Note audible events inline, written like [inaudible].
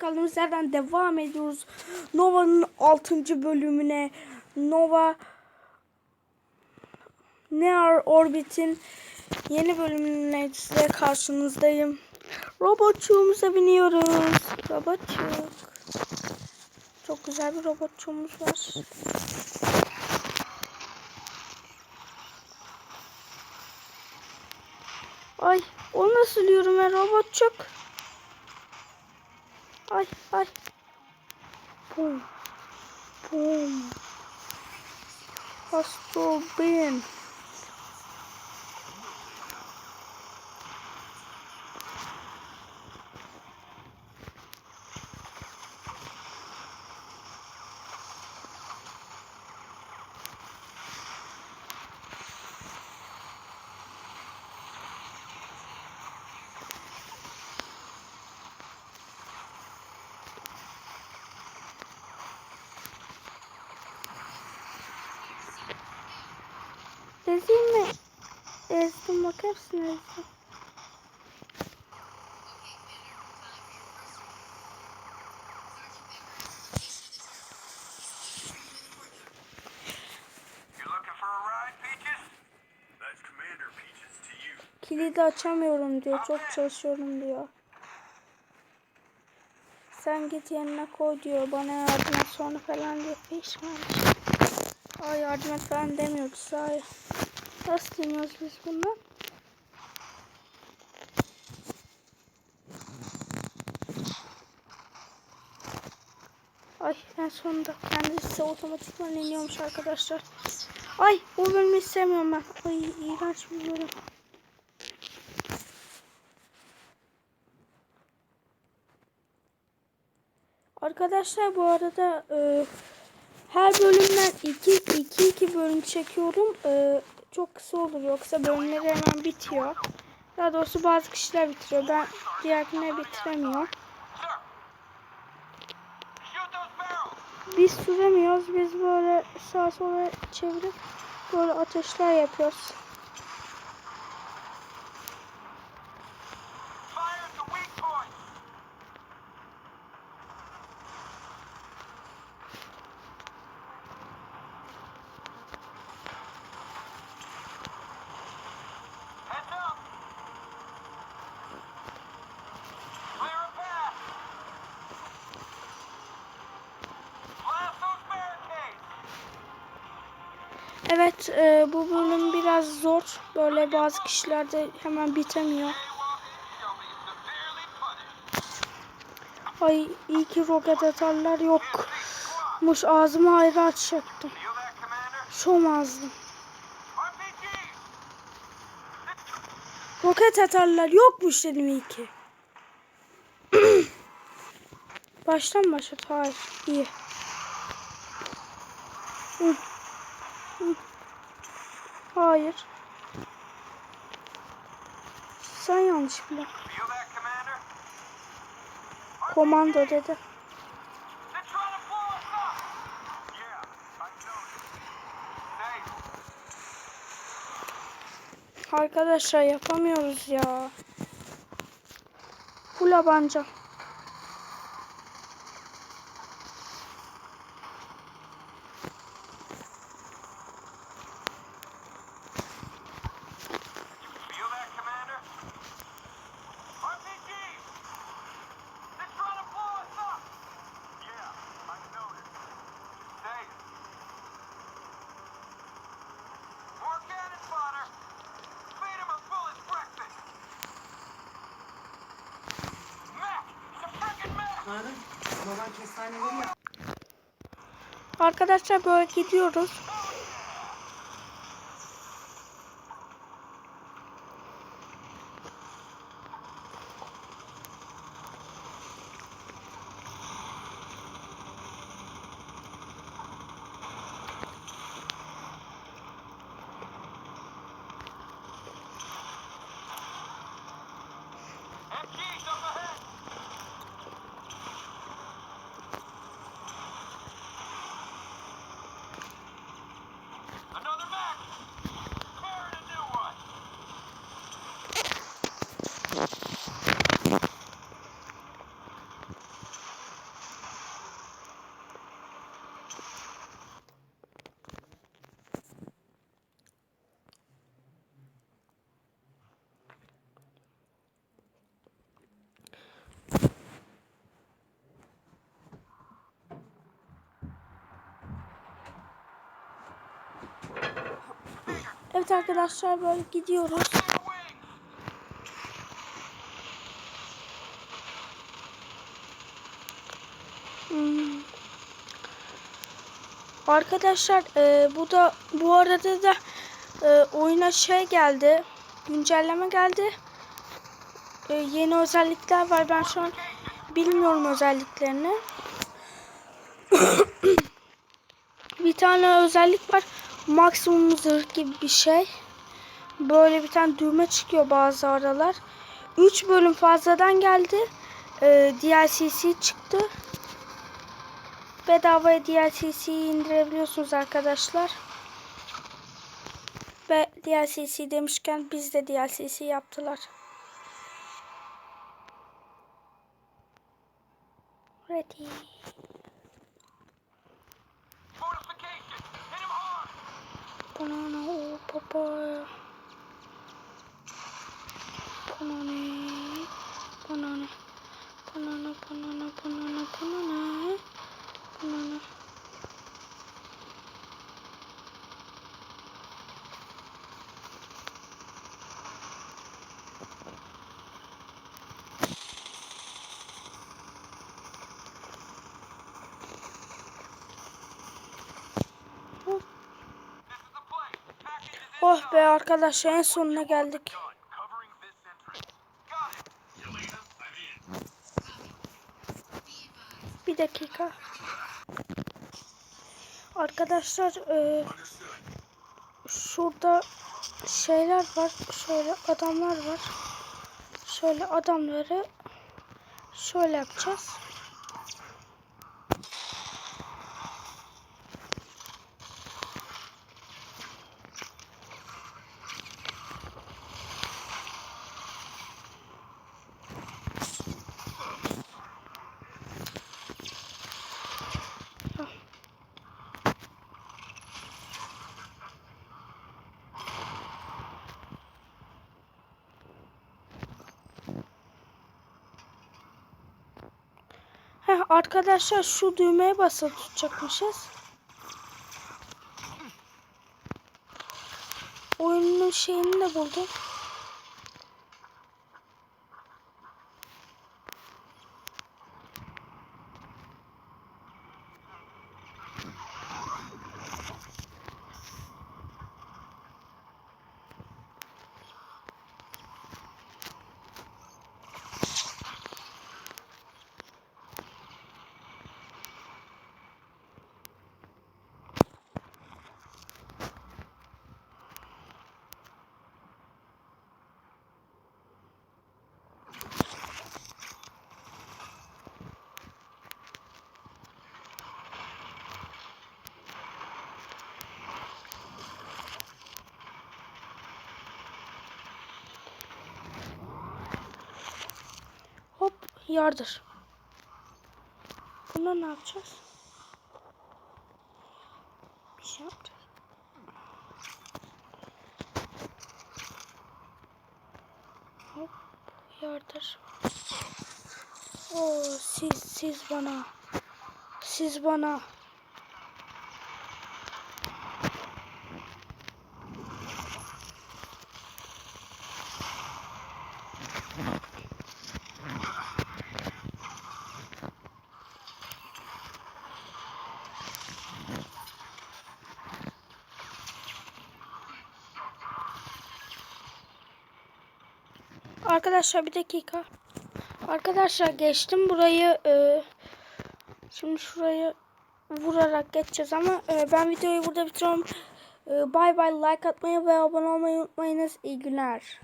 Kaldığımız yerden devam ediyoruz. Nova'nın 6. bölümüne. Nova Near Orbit'in yeni bölümüne size karşınızdayım. Robotçuğumuza biniyoruz. Robotçuk. Çok güzel bir robotçuğumuz var. Ay o nasıl yürüme robotçuk? Ay ay. Bum. Bum. Ezeyim mi? Ezdim ezdim. Peaches to you. Kilidi açamıyorum diyor. Çok çalışıyorum diyor. Sen git yerine koy diyor. Bana yardım sonra falan diyor. Pişman. Ay yardım et falan demiyoruz. Hayır. Nasıl demiyoruz biz bundan? Ay en sonunda kendisi otomatikman iniyormuş arkadaşlar. Ay o bölümü istemiyorum ben. Ay iğrenç bir bölüm. Arkadaşlar bu arada e, her bölümden iki, iki iki bölüm çekiyorum. E, çok kısa olur yoksa bölümleri hemen bitiyor. Daha doğrusu bazı kişiler bitiriyor. Ben diğerine barrels! Biz süremiyoruz. Biz böyle sağa sola çevirip böyle ateşler yapıyoruz. Evet e, bu bölüm biraz zor. Böyle bazı kişiler de hemen bitemiyor. Ay iyi ki roket atarlar yokmuş. Ağzımı ayrı açacaktım. Feel that, Commander? Şom ağzım. RPG! Roket atarlar yokmuş dedim iyi ki. [clears throat] Baştan başlat. Hayır. iyi. Hı. Hayır. Sen yanlış bile. Komando dedi. Arkadaşlar yapamıyoruz ya. Bu labanca. Arkadaşlar böyle gidiyoruz. Evet arkadaşlar böyle gidiyoruz. Hmm. Arkadaşlar e, bu da bu arada da e, oyuna şey geldi. Güncelleme geldi. E, yeni özellikler var. Ben şu an bilmiyorum özelliklerini. [coughs] bir tane özellik var. Maksimum zırh gibi bir şey. Böyle bir tane düğme çıkıyor bazı aralar. 3 bölüm fazladan geldi. E, DLC'si çıktı. Bedavaya DLC'yi indirebiliyorsunuz arkadaşlar. Ve DLCC demişken biz de DLCC yaptılar. Ready. Banana o papa. Banana. Banana. Banana banana banana banana. Banana. This is the play. Package is Oh be arkadaşlar en sonuna geldik. Bir dakika. Arkadaşlar e, şurada şeyler var. Şöyle adamlar var. Şöyle adamları şöyle yapacağız. Arkadaşlar şu düğmeye basılı tutacakmışız. Oyunun şeyini de buldum. Hop yardır. Buna ne yapacağız? Bir şey yapacağız. Hop yardır. Oo siz siz bana. Siz bana. Arkadaşlar bir dakika. Arkadaşlar geçtim burayı. e, şimdi şurayı vurarak geçeceğiz ama e, ben videoyu burada bitiriyorum. E, bye bye like atmayı ve abone olmayı unutmayınız. İyi günler.